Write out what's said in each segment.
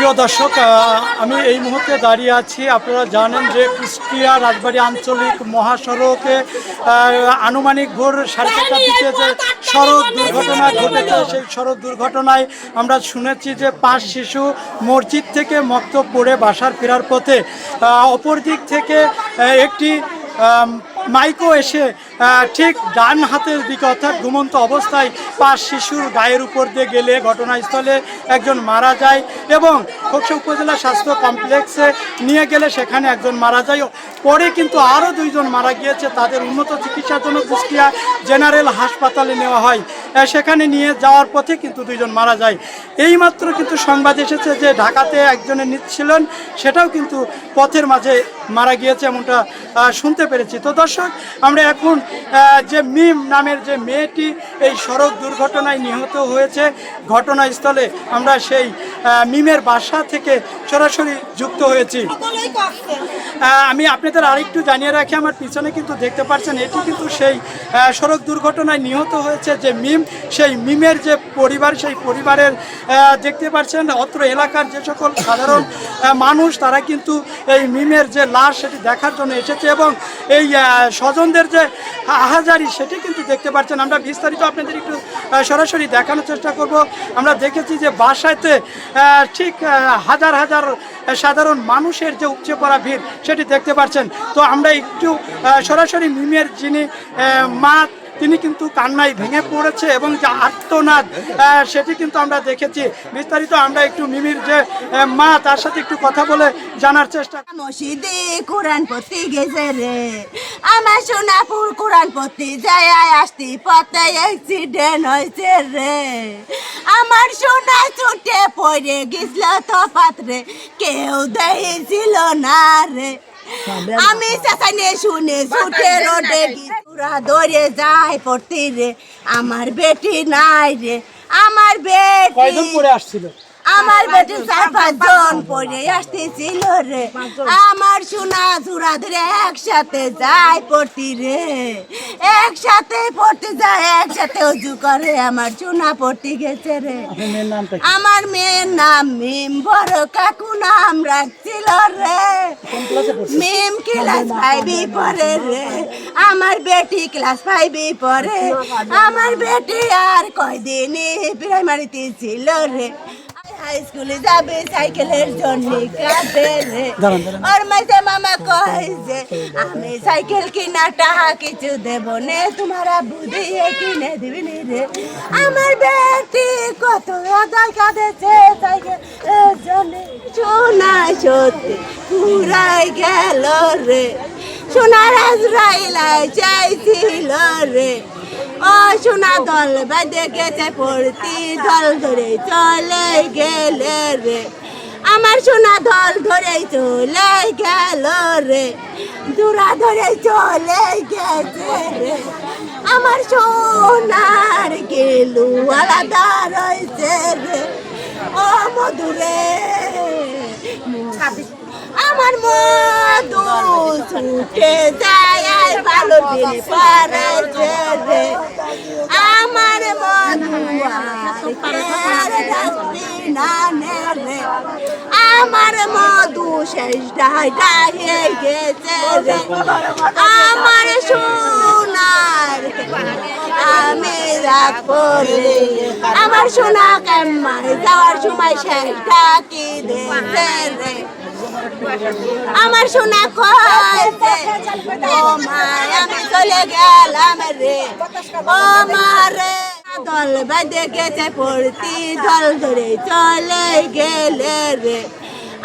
প্রিয় দর্শক আমি এই মুহূর্তে দাঁড়িয়ে আছি। আপনারা জানেন যে কুষ্টিয়া রাজবাড়ী আঞ্চলিক মহাসড়কে আনুমানিক ভোর সাড়ে দিকে যে সড়ক দুর্ঘটনা ঘটেছে সেই সড়ক দুর্ঘটনায় আমরা শুনেছি যে পাঁচ শিশু মসজিদ থেকে মক্ত পড়ে বাসার ফেরার পথে আহ, অপর দিক থেকে একটি মাইকো এসে ঠিক ডান হাতের দিকে অর্থাৎ ঘুমন্ত অবস্থায় পাঁচ শিশুর গায়ের উপর দিয়ে গেলে ঘটনাস্থলে একজন মারা যায় এবং খোকসা উপজেলা স্বাস্থ্য কমপ্লেক্সে নিয়ে গেলে সেখানে একজন মারা যায়। পরে কিন্তু আরও দুইজন মারা গিয়েছে, তাদের উন্নত চিকিৎসার জন্য কুষ্টিয়া জেনারেল হাসপাতালে নেওয়া হয়। সেখানে নিয়ে যাওয়ার পথে কিন্তু দুইজন মারা যায়। এইমাত্র কিন্তু সংবাদ এসেছে যে ঢাকাতে একজনের নিচ্ছিলেন সেটাও কিন্তু পথের মাঝে মারা গিয়েছে এমনটা শুনতে পেরেছি। তো দর্শক আমরা এখন যে মিম নামের যে মেয়েটি এই সড়ক দুর্ঘটনায় নিহত হয়েছে। ঘটনাস্থলে আমরা সেই মিমের বাসা থেকে সরাসরি যুক্ত হয়েছি। আমি আপনাদের আরেকটু জানিয়ে রাখি আমার পিছনে কিন্তু দেখতে পাচ্ছেন এটি কিন্তু সেই সড়ক দুর্ঘটনায় নিহত হয়েছে যে মিম। সেই মিমের যে পরিবার, সেই পরিবারের দেখতে পাচ্ছেন, অত্র এলাকার যে সকল সাধারণ মানুষ, তারা কিন্তু এই মিমের যে লাশ সেটি দেখার জন্য এসেছে এবং এই স্বজনদের যে আহাজারি সেটি কিন্তু দেখতে পাচ্ছেন। আমরা বিস্তারিত আপনাদের একটু সরাসরি দেখানোর চেষ্টা করব। আমরা দেখেছি যে বাসাতে ঠিক হাজার হাজার সাধারণ মানুষের যে উপচে পড়া ভিড় সেটি দেখতে পাচ্ছেন। তো আমরা একটু সরাসরি মিমের যিনি মা তিনি কিন্তু কান্নায় ভেঙে পড়েছে এবং যে আহ, সেটি কিন্তু আমরা দেখেছি। বিস্তারিত আমরা একটু মিমির যে মা তার সাথে একটু কথা বলে জানার চেষ্টা মসজিদে কোরআন পড়তে গেছে রে। আমার সোনাপুর কোরআন পড়তে যায় আসতে পথে অ্যাক্সিডেন্ট হয়েছে রে। আমার সোনা ছুটে পড়ে গেছিল তফাত রে। কেউ দেখছিল না রে। আমি সেখানে শুনে ছুটে রোডে পুরা দৌড়ে যায় পড়তে রে। আমার বেটি নাই রে। আমার কয়জন বেটি পরে আসছিল? আমার বেটি চার পাঁচজন পড়ে আসতেছিল রে। আমার সোনা চূড়া ধরে একসাথে যায় পড়তি রে। একসাথে পড়তে যায় একসাথে উজু করে। আমার সোনা পড়তে গেছে রে? আমার মেয়ের নাম মিম। বড় কাকু নাম রাখছিল রে। মিম ক্লাস ফাইভে পড়ে রে। আমার বেটি ক্লাস ফাইভে পড়ে। আমার বেটি আর কয়দিন প্রাইমারিতে ছিল রে। স্কুলে যাবে সাইকেলের জন্য কাটে রে দাঁড়ান, দাঁড়ান। মাঝে মামা কয় যে আমি সাইকেল কিনা টাকা কিছু দেব নে তোমারা বুদ্ধি কিনে দিবি রে। আমার বেটি কত আদায় কাঁদেছে সাইকেলের জন্য। সোনা সত্যি পুরাই গেল রে। সোনার আজরাইলাই চাইছিল রে। ও সোনা দল বেঁধে গেছে পড়তি দল ধরে চলে গেলে রে। আমার সোনা দল ধরে চলে গেল রে। দূরা ধরে চলে গেছে রে। আমার সোনার গেলু আলাদা রয়েছে রে। ও মধুরে। আমার মধু ছুটে যায় ভালো দিন পারেছে রে আমার মধু শেষ ডাহে গেছে রে সোনার আমি রাখব রে আমার সোনা কেমন যাওয়ার সময় শেষ ডাকি দিয়েছে রে? আমার সোনা কয়েছে ও মা, আমি চলে গেলাম রে। ও মা রে দল বেঁধে গেছে, পড়তি দল ধরে চলে গেলে রে।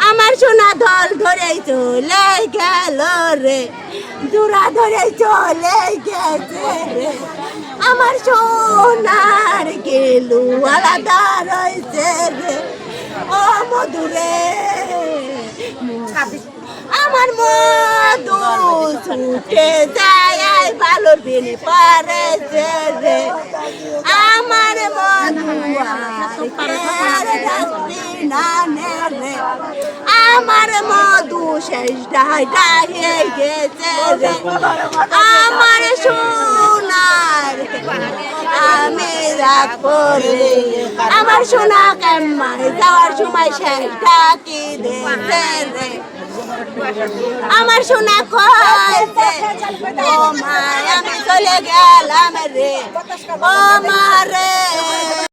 আমার সোনা দল ধরে চলে গেল রে। দূরা ধরে চলে গেছে রে। আমার সোনার গেলু আলাদা রয়েছে রে। ও মধুরে। আমার মধু ছুটে যায় বালুর বিনি পরেছে রে। আমার নানে আমার মধু শেষ ডাই গেছে রে। আমার সোনার আমি রাখব রে আমার সোনা কেমন যাওয়ার সময় শেষ ডাকি দিয়েছে রে। আমার সোনা কইছে ও মা আমি চলে গেলাম রে। ও মা রে।